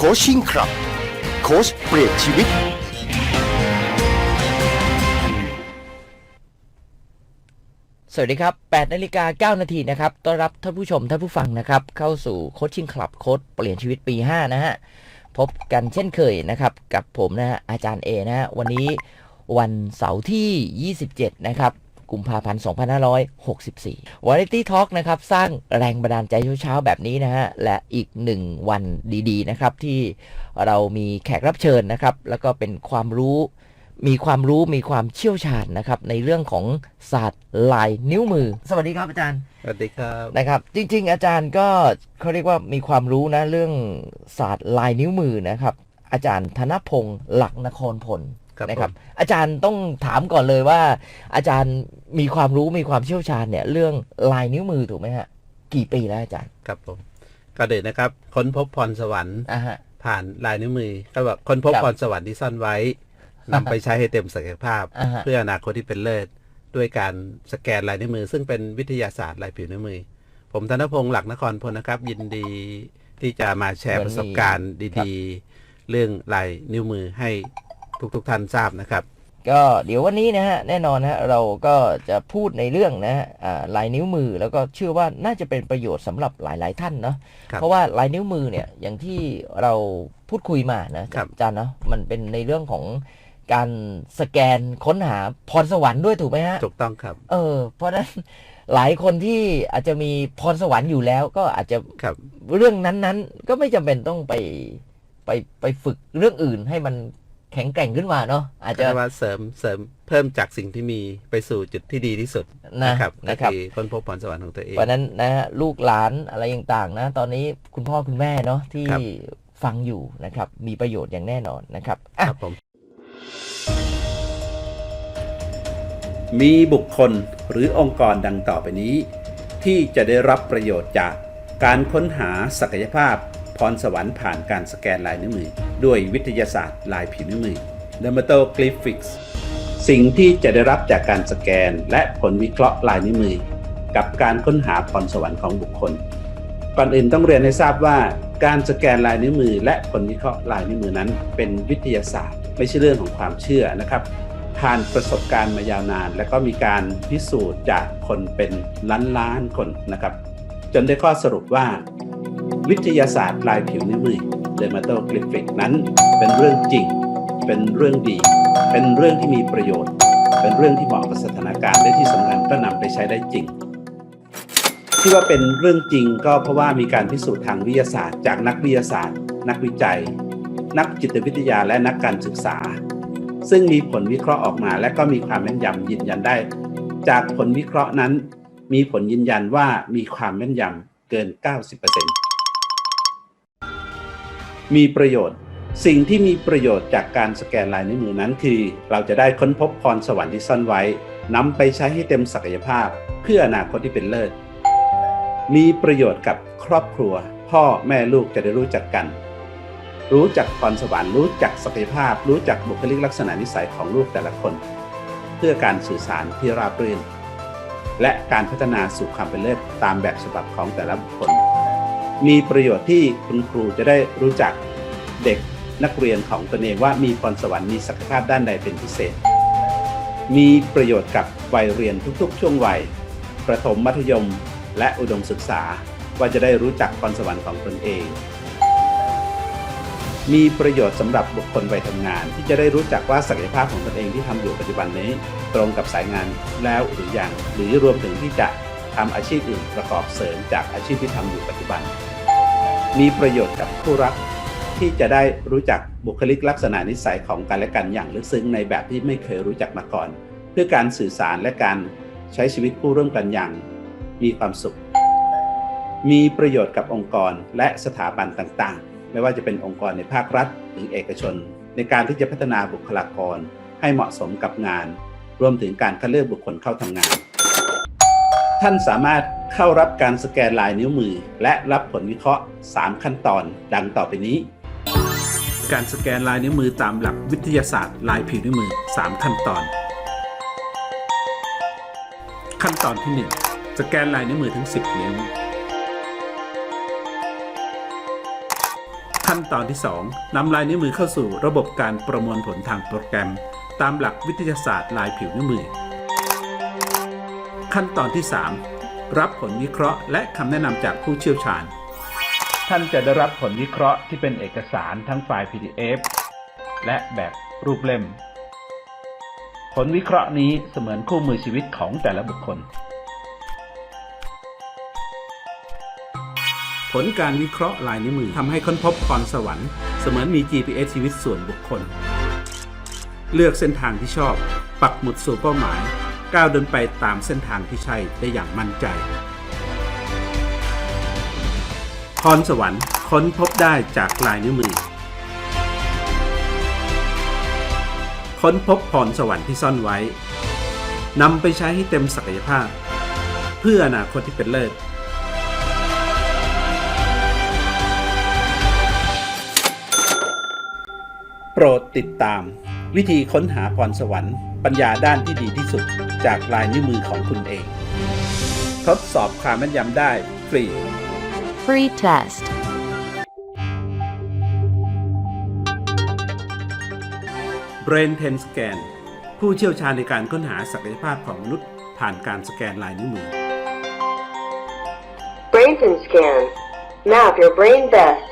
โคชชิ่งครับ โคชเปลี่ยนชีวิต สวัสดีครับ8นาฬิกา9นาทีนะครับ ต้อนรับท่านผู้ชมท่านผู้ฟังนะครับ เข้าสู่โคชชิ่งคลับโค้ชเปลี่ยนชีวิตปี 5 นะฮะ พบกันเช่นเคยนะครับ กับผมนะฮะอาจารย์เอนะฮะ วันนี้วันเสาร์ที่ 27 นะครับ กุมภาพันธ์ 2564วาไรตี้ทอล์กนะครับ สร้างแรงบันดาลใจเช้าๆแบบนี้นะฮะ และอีกหนึ่งวันดีๆนะครับ ที่เรามีแขกรับเชิญนะครับ แล้วก็เป็นความรู้มีความรู้มีความเชี่ยวชาญนะครับ ในเรื่องของศาสตร์ลายนิ้วมือ สวัสดีครับอาจารย์ สวัสดีครับนะครับ จริง ๆ อาจารย์ก็เขาเรียกว่ามีความรู้นะเรื่องศาสตร์ลายนิ้วมือนะครับ อาจารย์ธนพงศ์หลักนครพลครับ นะครับผมอาจารย์ต้องถามก่อนเลยว่า อาจารย์มีความรู้มีความเชี่ยวชาญเนี่ย เรื่องลายนิ้วมือถูกไหมฮะ กี่ปีแล้วอาจารย์ ครับผมก็เด็นะครับค้นพบพรสวรรค์อ่าฮะผ่านลายนิ้วมือ ก็แบบค้นพบครับพรสวรรค์ที่ซ่อนไว้นำไปใช้ให้เต็มศักยภาพอ่าฮะเพื่ออนาคตที่เป็นเลิศด้วยการสแกนลายนิ้วมือ ซึ่งเป็นวิทยาศาสตร์ลายผิวนิ้วมือ ผมธนพงศ์หลักนครพลนะครับ ยินดีที่จะมาแชร์ประสบการณ์ดี ๆ เรื่องลายนิ้วมือให้ ทุกๆท่านทราบนะครับ ก็เดี๋ยววันนี้นะฮะแน่นอนนะฮะเราก็จะพูดในเรื่องนะฮะอ่าลายนิ้วมือแล้วก็เชื่อว่าน่าจะเป็นประโยชน์สำหรับหลาย ๆ ท่านเนาะครับเพราะว่าลายนิ้วมือเนี่ยอย่างที่เราพูดคุยมานะครับอาจารย์เนาะมันเป็นในเรื่องของการสแกนค้นหาพรสวรรค์ด้วยถูกไหมฮะถูกต้องครับ เออ เพราะฉะนั้นหลายคนที่อาจจะมีพรสวรรค์อยู่แล้ว ก็อาจจะครับเรื่องนั้นๆ ก็ไม่จำเป็นต้องไปไปไปฝึกเรื่องอื่นให้มันแข็งแกร่งขึ้นมาเนาะอาจก็จะเรียกว่าเสริมเสริมเพิ่มจากสิ่งที่มีไปสู่จุดที่ดีที่สุดนะนะครับก็นะครับคือค้นพบพรสวรรค์ของตัวเองเพราะฉะนั้นนะฮะลูกหลานอะไรต่างๆนะ ตอนนี้คุณพ่อคุณแม่เนาะที่ครับฟังอยู่นะครับ มีประโยชน์อย่างแน่นอนนะครับอะครับผมมีบุคคลหรือองค์กรดังต่อไปนี้ ที่จะได้รับประโยชน์จากการค้นหาศักยภาพ พรสวรรค์ผ่านการสแกนลายนิ้วมือ ด้วยวิทยาศาสตร์ลายผิวนิ้วมือ Dermatoglyphics สิ่งที่จะได้รับจากการสแกนและผลวิเคราะห์ลายนิ้วมือ กับการค้นหาพรสวรรค์ของบุคคล ก่อนอื่นต้องเรียนให้ทราบว่า การสแกนลายนิ้วมือ และผลวิเคราะห์ลายนิ้วมือนั้น เป็นวิทยาศาสตร์ ไม่ใช่เรื่องของความเชื่อนะครับ ผ่านประสบการณ์มายาวนาน และก็มีการพิสูจน์จากคนเป็นล้านล้านๆคนนะครับ จนได้ข้อสรุปว่า วิทยาศาสตร์ลายผิวนิ้วมือ Dermatoglyphic นั้น เป็นเรื่องจริง เป็นเรื่องดี เป็นเรื่องที่มีประโยชน์ เป็นเรื่องที่เหมาะกับสถานการณ์และที่สำคัญก็นำไปใช้ได้จริง ที่ว่าเป็นเรื่องจริงก็เพราะว่ามีการพิสูจน์ทางวิทยาศาสตร์จากนักวิทยาศาสตร์ นักวิจัย นักจิตวิทยาและนักการศึกษา ซึ่งมีผลวิเคราะห์ออกมา และก็มีความแม่นยำยืนยันได้ จากผลวิเคราะห์นั้น มีผลยืนยันว่ามีความแม่นยำเกิน 90% มีประโยชน์ สิ่งที่มีประโยชน์จากการสแกนลายนิ้วมือนั้นคือ เราจะได้ค้นพบพรสวรรค์ที่ซ่อนไว้นำไปใช้ให้เต็มศักยภาพ เพื่ออนาคตที่เป็นเลิศ มีประโยชน์กับครอบครัว พ่อแม่ลูกจะได้รู้จักกัน รู้จักพรสวรรค์รู้จักศักยภาพ รู้จักบุคลิกลักษณะนิสัยของลูกแต่ละคน เพื่อการสื่อสารที่ราบรื่น และการพัฒนาสู่ความเป็นเลิศตามแบบฉบับของแต่ละบุคคล มีประโยชน์ที่คุณครูจะได้รู้จักเด็กนักเรียนของตนเองว่ามีพรสวรรค์มีศักยภาพด้านใดเป็นพิเศษ มีประโยชน์กับวัยเรียนทุกๆ ช่วงวัย ประถมมัธยมและอุดมศึกษาว่าจะได้รู้จักพรสวรรค์ของตนเอง มีประโยชน์สำหรับบุคคลวัยทำงาน ที่จะได้รู้จักว่าศักยภาพของตนเองที่ทำอยู่ปัจจุบันนี้ ตรงกับสายงานแล้วหรือยังหรือรวมถึงที่จะ ทำอาชีพอื่นประกอบเสริมจากอาชีพที่ทำอยู่ปัจจุบัน มีประโยชน์กับคู่รักที่จะได้รู้จักบุคลิกลักษณะนิสัยของกันและกันอย่างลึกซึ้งในแบบที่ไม่เคยรู้จักมาก่อน เพื่อการสื่อสารและการใช้ชีวิตคู่ร่วมกันอย่าง มีความสุข มีประโยชน์กับองค์กรและสถาบันต่างๆ ไม่ว่าจะเป็นองค์กรในภาครัฐหรือเอกชน ในการที่จะพัฒนาบุคลากรให้เหมาะสมกับงาน รวมถึงการคัดเลือกบุคคลเข้าทำงาน ท่านสามารถเข้ารับการสแกนลายนิ้วมือ และรับผลวิเคราะห์ 3 ขั้นตอนดังต่อไปนี้ การสแกนลายนิ้วมือตามหลักวิทยาศาสตร์ลายผิวนิ้วมือ 3 ขั้นตอน ขั้นตอนที่ 1 สแกนลายนิ้วมือทั้ง 10 นิ้ว ขั้นตอนที่ 2นำลายนิ้วมือเข้าสู่ระบบการประมวลผลทางโปรแกรม ตามหลักวิทยาศาสตร์ลายผิวนิ้วมือ ขั้นตอนที่ 3 รับผลวิเคราะห์ และคำแนะนำจากผู้เชี่ยวชาญ ท่านจะได้รับผลวิเคราะห์ที่เป็นเอกสารทั้งไฟล์ PDF และแบบรูปเล่ม ผลวิเคราะห์นี้เสมือนคู่มือชีวิตของแต่ละบุคคล ผลการวิเคราะห์ลายนิ้วมือทำให้ค้นพบพรสวรรค์เสมือนมี GPS ชีวิตส่วนบุคคล เลือกเส้นทางที่ชอบ ปักหมุดสู่เป้าหมาย ก้าวเดินไปตามเส้นทางที่ใช่ได้อย่างมั่นใจพรสวรรค์ค้นพบได้จากลายนิ้วมือ ค้นพบพรสวรรค์ที่ซ่อนไว้นำไปใช้ให้เต็มศักยภาพ เพื่ออนาคตที่เป็นเลิศโปรดติดตาม วิธีค้นหาพรสวรรค์ปัญญาด้านที่ดีที่สุด จากลายนิ้วมือของคุณเอง ทดสอบความแม่นยำได้ฟรี Free test. Brain 10 Scan ผู้เชี่ยวชาญในการค้นหาศักยภาพของมนุษย์ผ่านการสแกนลายนิ้วมือ Brainton scan. Map your brain best.